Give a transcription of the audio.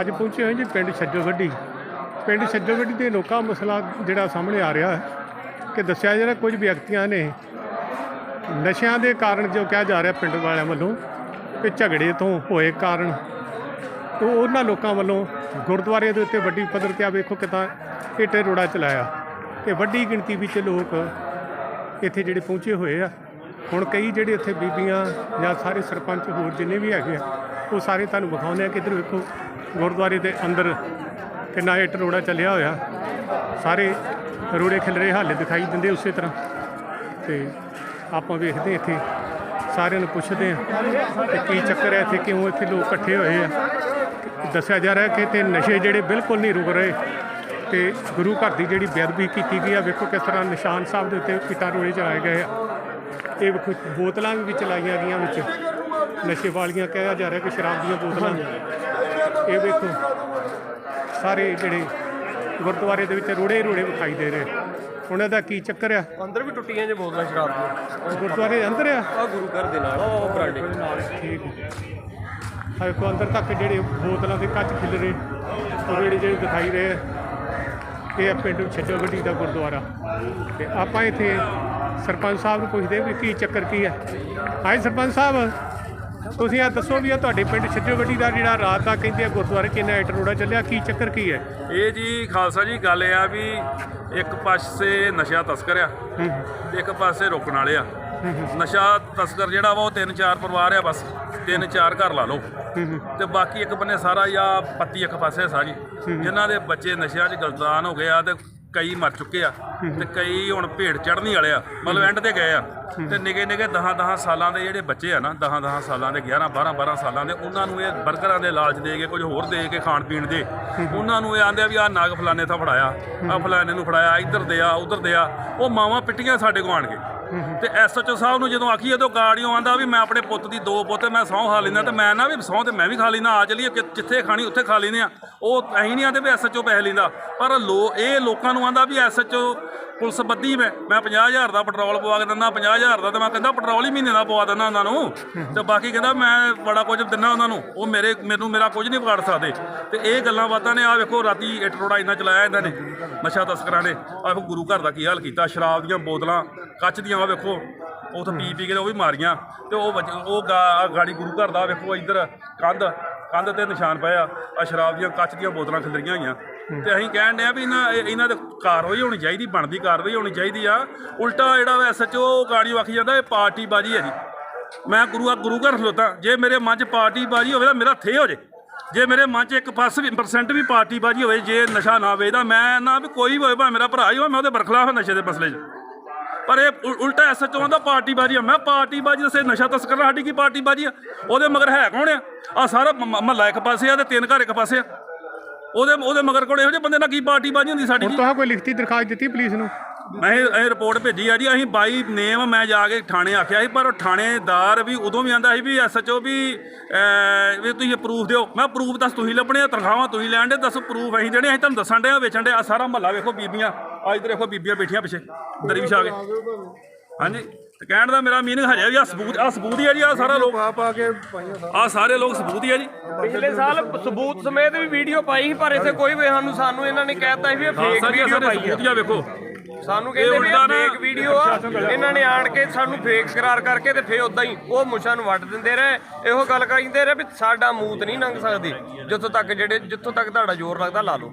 ਅੱਜ ਪਹੁੰਚੇ ਹੋਏ ਜੀ ਪਿੰਡ ਛੱਜੋ ਗੱਡੀ ਪਿੰਡ ਛੱਜੋ ਗੱਡੀ ਦੇ ਲੋਕਾਂ ਮਸਲਾ ਜਿਹੜਾ ਸਾਹਮਣੇ ਆ ਰਿਹਾ ਹੈ ਕਿ ਦੱਸਿਆ ਜਿਹੜਾ ਕੁਝ ਵਿਅਕਤੀਆਂ ਨੇ ਨਸ਼ਿਆਂ ਦੇ ਕਾਰਨ ਜੋ ਕਿਹਾ ਜਾ ਰਿਹਾ ਪਿੰਡ ਵਾਲਿਆਂ ਵੱਲੋਂ ਕਿ ਝਗੜੇ ਤੋਂ ਹੋਏ ਕਾਰਨ। ਤੋਂ ਉਹਨਾਂ ਲੋਕਾਂ ਵੱਲੋਂ ਗੁਰਦੁਆਰੇ ਦੇ ਉੱਤੇ ਵੱਡੀ ਪੱਧਰ ਤੇ ਆ ਵੇਖੋ ਕਿਦਾਂ ਇੱਟੇ ਰੋੜਾ ਚਲਾਇਆ ਤੇ ਵੱਡੀ ਗਿਣਤੀ ਵਿੱਚ ਲੋਕ ਇੱਥੇ ਜਿਹੜੇ ਪਹੁੰਚੇ ਹੋਏ ਆ। ਹੁਣ ਕਈ ਜਿਹੜੇ ਇੱਥੇ ਬੀਬੀਆਂ ਜਾਂ ਸਾਰੇ ਸਰਪੰਚ ਹੋਰ ਜਿੰਨੇ ਵੀ ਹੈਗੇ ਆ ਉਹ ਸਾਰੇ ਤੁਹਾਨੂੰ ਵਿਖਾਉਂਦੇ ਆ ਕਿ ਵੇਖੋ, ਗੁਰਦੁਆਰੇ ਦੇ ਅੰਦਰ ਕਿੰਨਾ ਇੱਟ ਰੋੜਾ ਚੱਲਿਆ ਹੋਇਆ। ਸਾਰੇ ਰੋੜੇ ਖਿਲਰੇ ਹਾਲੇ ਦਿਖਾਈ ਦਿੰਦੇ ਉਸੇ ਤਰ੍ਹਾਂ। ਤੇ ਆਪਾਂ ਵੇਖਦੇ ਇੱਥੇ, ਸਾਰਿਆਂ ਨੂੰ ਪੁੱਛਦੇ ਆ ਕਿ ਕੀ ਚੱਕਰ ਹੈ ਇੱਥੇ, ਕਿਉਂ ਇੱਥੇ ਲੋਕ ਇਕੱਠੇ ਹੋਏ ਆ। ਦੱਸਿਆ ਜਾ ਰਿਹਾ ਕਿ ਤੇ ਨਸ਼ੇ ਜਿਹੜੇ ਬਿਲਕੁਲ ਨਹੀਂ ਰੁਕ ਰਹੇ। ਤੇ ਗੁਰੂ ਘਰ ਦੀ ਜਿਹੜੀ ਬੇਅਦਬੀ ਕੀਤੀ ਗਈ ਆ, ਵੇਖੋ ਕਿਸ ਤਰ੍ਹਾਂ ਨਿਸ਼ਾਨ ਸਾਹਿਬ ਦੇ ਉੱਤੇ ਪਿਤਾ ਰੋੜੇ ਚਲਾਏ ਗਏ ਆ। ਇਹ ਵੇਖੋ, ਬੋਤਲਾਂ ਵੀ ਚਲਾਈਆਂ ਗਈਆਂ ਵਿੱਚ। ਨਸ਼ੇ ਵਾਲੀਆਂ ਕਿਹਾ ਜਾ ਰਿਹਾ ਕਿ ਸ਼ਰਾਬ ਦੀਆਂ ਬੋਤਲਾਂ ਇਹ ਵੇਖੋ ਸਾਰੇ ਜਿਹੜੇ ਗੁਰਦੁਆਰੇ ਦੇ ਵਿੱਚ ਰੋੜੇ ਰੋੜੇ ਵਿਖਾਈ ਦੇ ਰਹੇ। ਉਹਨਾਂ ਦਾ ਕੀ ਚੱਕਰ ਆ? ਅੰਦਰ ਵੀ ਟੁੱਟੀਆਂ ਜੇ ਬੋਤਲਾਂ ਸ਼ਰਾਬ ਦੀਆਂ। ਗੁਰਦੁਆਰੇ ਦੇ ਅੰਦਰ ਆ? ਆ ਗੁਰੂ ਘਰ ਦੇ ਨਾਲ ਉਹ ਬਰਾਂਡੇ। ਠੀਕ ਹੈ। ਕੋ ਅੰਦਰ ਤੱਕ ਜਿਹੜੇ ਬੋਤਲਾਂ ਦੇ ਕੱਚ ਖਿਲ ਰਹੇ ਉਹ ਜਿਹੜੇ ਜਿਹੜੇ ਦਿਖਾਈ ਰਹੇ ਇਹ ਆ ਪਿੰਡ ਛੱਜੋ ਗੱਡੀ ਦਾ ਗੁਰਦੁਆਰਾ। ਤੇ ਆਪਾਂ ਇੱਥੇ ਸਰਪੰਚ ਸਾਹਿਬ ਨੂੰ ਪੁੱਛਦੇ ਵੀ ਕੀ ਚੱਕਰ ਕੀ ਹੈ ਹਾਂਜੀ ਸਰਪੰਚ ਸਾਹਿਬ। ਤੁਸੀਂ ਆ ਦੱਸੋ ਵੀ ਆ ਤੁਹਾਡੇ ਪਿੰਡ ਛੱਜੋ ਗੱਡੀ ਦਾ ਜਿਹੜਾ ਰਾਤ ਦਾ ਕਹਿੰਦੇ ਆ ਗੁਰਦੁਆਰੇ ਕਿੰਨਾ ਇੱਟ ਰੋੜਾ ਚੱਲਿਆ ਕੀ ਚੱਕਰ ਕੀ ਹੈ? ਇਹ ਜੀ ਖਾਲਸਾ ਜੀ ਗੱਲ ਇਹ ਆ ਵੀ ਇੱਕ ਪਾਸੇ ਨਸ਼ਾ ਤਸਕਰ ਆ ਤੇ ਇੱਕ ਪਾਸੇ ਰੋਕਣ ਵਾਲੇ ਆ। ਨਸ਼ਾ ਤਸਕਰ ਜਿਹੜਾ ਵਾ ਉਹ ਤਿੰਨ ਚਾਰ ਪਰਿਵਾਰ ਆ ਬਸ ਤਿੰਨ ਚਾਰ ਘਰ ਲਾ ਲਓ। ਤੇ ਬਾਕੀ ਇੱਕ ਬੰਨੇ ਸਾਰਾ ਜਾਂ ਪੱਤੀ ਇੱਕ ਪਾਸੇ ਸਾਰੀ। ਜਿਨ੍ਹਾਂ ਦੇ ਬੱਚੇ ਨਸ਼ਿਆਂ 'ਚ ਗਲਤਾਨ ਹੋ ਗਏ ਆ ਤੇ ਕਈ ਮਰ ਚੁੱਕੇ ਆ ਤੇ ਕਈ ਹੁਣ ਭੇਡ ਚੜ੍ਹਨੀ ਵਾਲੇ ਆ। ਮਤਲਬ ਐਂਡ ਤੇ ਗਏ ਆ। ਤੇ ਨਿਗੇ ਨਿਗੇ 10 10 ਸਾਲਾਂ ਦੇ ਜਿਹੜੇ ਬੱਚੇ ਆ ਨਾ 10 10 ਸਾਲਾਂ ਦੇ 11 12 12 ਸਾਲਾਂ ਦੇ, ਉਹਨਾਂ ਨੂੰ ਇਹ ਬਰਗਰਾਂ ਦੇ ਲਾਲਚ ਦੇ ਕੇ, ਕੁਝ ਹੋਰ ਦੇ ਕੇ ਖਾਣ ਪੀਣ ਦੇ, ਉਹਨਾਂ ਨੂੰ ਇਹ ਆਂਦੇ ਆ ਵੀ ਆਹ ਨਾਗ ਫਲਾਣੇ ਥਾਂ ਫੜਾਇਆ ਆ ਫਲਾਣੇ ਨੂੰ ਫੜਾਇਆ, ਇੱਧਰ ਦੇ ਆ, ਉੱਧਰ ਦੇ ਆ, ਉਹ ਮਾਵਾਂ ਪਿੱਟੀਆਂ ਸਾਡੇ ਕੋਲ ਆਣ ਕੇ। ਤੇ ਐਸਐਚਓ ਸਾਹਿਬ ਨੂੰ ਜਦੋਂ ਆਖੀਏ ਤਾਂ ਗਾੜੀਆਂ ਆਂਦਾ ਵੀ ਮੈਂ ਆਪਣੇ ਪੁੱਤ ਦੀ ਦੋ ਪੁੱਤ, ਮੈਂ ਸਹੁੰ ਖਾ ਲੈਂਦਾ ਤੇ ਮੈਂ ਨਾ ਵੀ ਸਹੁੰ ਤੇ ਮੈਂ ਵੀ ਖਾ ਲੈਂਦਾ, ਆ ਚਲੀਏ ਜਿੱਥੇ ਖਾਣੀ ਉੱਥੇ ਖਾ ਲੈਂਦੇ ਆ। ਉਹ ਐਂ ਨਹੀਂ ਆਂਦੇ ਵੀ ਐਸਐਚਓ ਪੈਸੇ ਲੈਂਦਾ, ਪਰ ਲੋ, ਇਹ ਲੋਕਾਂ ਨੂੰ ਆਂਦਾ ਵੀ ਐਸਐਚਓ ਪੁਲਿਸ ਬੱਦੀ ਮੈਂ ਮੈਂ 50000 ਦਾ ਪੈਟਰੋਲ ਪਵਾ ਕੇ ਦਿੰਦਾ 50000 ਦਾ ਤੇ ਮੈਂ ਕਹਿੰਦਾ ਪੈਟਰੋਲ ਹੀ ਮਹੀਨੇ ਦਾ ਪਵਾ ਦਿੰਦਾ ਉਹਨਾਂ ਨੂੰ। ਤੇ ਬਾਕੀ ਕਹਿੰਦਾ ਮੈਂ ਬੜਾ ਕੁਝ ਦਿੰਦਾ ਉਹਨਾਂ ਨੂੰ। ਉਹ ਮੇਰੇ, ਮੈਨੂੰ ਮੇਰਾ ਕੁਝ ਨਹੀਂ ਵਿਗਾੜ ਸਕਦੇ। ਤੇ ਇਹ ਗੱਲਾਂ ਬਾਤਾਂ ਨੇ ਆ ਵੇਖੋ ਰਾਤੀ ਇੱਟ ਇੰਨਾ ਚਲਾਇਆ ਇਹਨਾਂ ਨੇ, ਨਸ਼ਾ ਤਸਕਰਾਂ ਨੇ। ਆ ਵੇਖੋ ਗੁਰੂ ਘਰ ਦਾ ਕੀ ਹਾਲ ਕੀਤਾ, ਸ਼ਰਾਬ ਦੀਆਂ ਬੋਤਲਾਂ, ਕੱਚ ਦੀਆਂ ਆ ਵੇਖੋ, ਉਹ ਪੀ ਪੀ ਕੇ ਉਹ ਵੀ ਮਾਰੀਆਂ। ਤੇ ਉਹ ਬੱਚ- ਉਹ ਗਾ- ਗਾੜੀ ਗੁਰੂ ਘਰ ਦਾ ਵੇਖੋ ਇੱਧਰ, ਕੰਧ ਕੰਧ ਤੇ ਨਿਸ਼ਾਨ ਪਏ ਆ ਆ ਸ਼ਰਾਬ ਦੀਆਂ ਕੱਚ ਦੀਆਂ ਬੋਤਲਾਂ ਖਿਲਰੀਆਂ ਹੋਈਆਂ। ਤੇ ਅਸੀਂ ਕਹਿਣ ਡਿਆ ਵੀ ਇਹਨਾਂ, ਇਹ- ਇਹਨਾਂ ਦੇ ਕਾਰਵਾਈ ਹੋਣੀ ਚਾਹੀਦੀ, ਬਣਦੀ ਕਾਰਵਾਈ ਹੋਣੀ ਚਾਹੀਦੀ ਆ। ਉਲਟਾ ਜਿਹੜਾ ਐਸਐਚਓ ਗਾੜੀ ਆਖੀ ਜਾਂਦਾ, ਇਹ ਪਾਰਟੀ ਬਾਜੀ ਹੈ ਜੀ। ਮੈਂ ਗੁਰੂ ਆ ਗੁਰੂ ਘਰ ਖਲੋਤਾ। ਜੇ ਮੇਰੇ ਮਨ 'ਚ ਪਾਰਟੀ ਬਾਜੀ ਹੋਵੇ ਤਾਂ ਮੇਰਾ ਥੇ ਹੋ ਜੇ। ਜੇ ਮੇਰੇ ਮਨ 'ਚ 1% ਵੀ ਪਰਸੈਂਟ ਵੀ ਪਾਰਟੀ ਬਾਜੀ ਹੋਵੇ, ਜੇ ਨਸ਼ਾ ਨਾ ਵੇਚਦਾ, ਮੈਂ ਨਾ ਵੀ ਕੋਈ ਵੀ ਹੋਵੇ, ਭਾਵੇਂ ਮੇਰਾ ਭਰਾ ਹੀ ਹੋਵੇ, ਮੈਂ ਉਹਦੇ ਬਰਖਲਾਫ ਹਾਂ ਨਸ਼ੇ ਦੇ ਮਸਲੇ 'ਚ। ਪਰ ਇਹ ਉਲ- ਉਲਟਾ ਐਸਐਚਓ ਦਾ ਪਾਰਟੀ ਬਾਜੀ ਆ। ਮੈਂ ਪਾਰਟੀ ਬਾਜੀ ਦੱਸੇ ਨਸ਼ਾ ਤਸਕਰ ਸਾਡੀ ਕੀ ਪਾਰਟੀ ਬਾਜੀ ਆ? ਉਹਦੇ ਮਗਰ ਹੈ ਕੌਣ ਆ? ਆ ਸਾਰਾ ਮਹੱਲਾ ਇੱਕ ਪਾਸੇ ਆ ਤੇ ਤਿੰਨ ਘਰ ਇੱਕ ਪਾਸੇ ਆ। ਉਹਦੇ ਉਹਦੇ ਮਗਰ ਕੋਲ ਇਹੋ ਜਿਹੇ ਬੰਦੇ ਨਾਲ ਕੀ ਪਾਰਟੀ ਬਾਜੀ ਹੁੰਦੀ ਸਾਡੀ ਹੁਣ ਤੁਸੀਂ ਕੋਈ ਲਿਖਤੀ ਦਰਖਾਸਤ ਦਿੱਤੀ ਪੁਲਿਸ ਨੂੰ? ਮੈਂ ਇਹ ਇਹ ਰਿਪੋਰਟ ਭੇਜੀ ਆ ਜੀ ਅਸੀਂ ਬਾਈ ਨੇਮ ਮੈਂ ਜਾ ਕੇ ਥਾਣੇ ਆਖਿਆ ਸੀ ਪਰ ਉਹ ਥਾਣੇਦਾਰ ਵੀ ਉਦੋਂ ਵੀ ਆਂਦਾ ਸੀ ਵੀ ਐਸਐਚਓ ਵੀ ਅਹ, ਵੀ ਤੁਸੀਂ ਪ੍ਰੂਫ ਦਿਓ। ਮੈਂ ਪ੍ਰੂਫ ਦੱਸ ਤੁਸੀਂ ਲੱਭਣੇ ਆ ਤਨਖਾਹਾਂ ਤੁਸੀਂ ਲੈਣ ਦੇ ਦੱਸੋ ਪ੍ਰੂਫ ਅਸੀਂ ਦੇਣੇ ਅਸੀਂ ਤੁਹਾਨੂੰ ਦੱਸਣ ਦੇ ਆ ਵੇਚਣ ਦੇ ਆ। ਸਾਰਾ ਮਹੱਲਾ ਵੇਖੋ ਬੀਬੀਆਂ ਆ ਇੱਧਰ ਦੇਖੋ ਬੀਬੀਆਂ ਬੈਠੀਆਂ ਪਿੱਛੇ ਦਰੀ ਵਿਛਾ ਕੇ। ਹਾਂਜੀ ਤੇ ਕਹਿਣ ਦਾ ਮੇਰਾ ਮੀਨਿੰਗ ਹਜੇ ਵੀ ਆ ਸਬੂਤ ਆ ਸਬੂਤ ਹੀ ਆ ਜੀ ਆ ਸਾਰਾ ਲੋਕ ਆ ਪਾ ਕੇ ਪਾਈਆਂ ਆ ਸਾਰੇ ਲੋਕ ਸਬੂਤ ਹੀ ਆ ਜੀ। ਪਿਛਲੇ ਸਾਲ ਸਬੂਤ ਸਮੇਤ ਵੀ ਵੀਡੀਓ ਪਾਈ ਸੀ ਪਰ ਇੱਥੇ ਕੋਈ ਵੀ ਸਾਨੂੰ ਸਾਨੂੰ ਇਹਨਾਂ ਨੇ ਕਹਿਤਾ ਸੀ ਵੀ ਇਹ ਹਾਂ ਫੇਕ ਸਾਰੀਆਂ ਵੀਡੀਓ ਸਾਰੇ ਪਾਈ ਸਬੂਤ ਹੀ ਆ ਆ ਵੇਖੋ। ਸਾਨੂੰ ਕਹਿੰਦੇ ਵੀ ਫੇਕ ਵੀਡੀਓ ਆ। ਇਹਨਾਂ ਨੇ ਆਣ ਕੇ ਸਾਨੂੰ ਫੇਕ ਕਰਾਰ ਕਰਕੇ ਤੇ ਫੇਰ ਉਦਾਂ ਹੀ ਉਹ ਮੁੱਛਾਂ ਨੂੰ ਵੱਢ ਦਿੰਦੇ ਰਹੇ। ਇਹੋ ਗੱਲ ਕਹਿੰਦੇ ਰਹੇ ਵੀ ਸਾਡਾ ਮੂਤ ਨਹੀਂ ਲੰਘ ਸਕਦੀ। ਜਿੱਥੋਂ ਤੱਕ ਜਿਹੜੇ ਜਿੱਥੋਂ ਤੱਕ ਤੁਹਾਡਾ ਜ਼ੋਰ ਲੱਗਦਾ ਲਾ ਲਓ।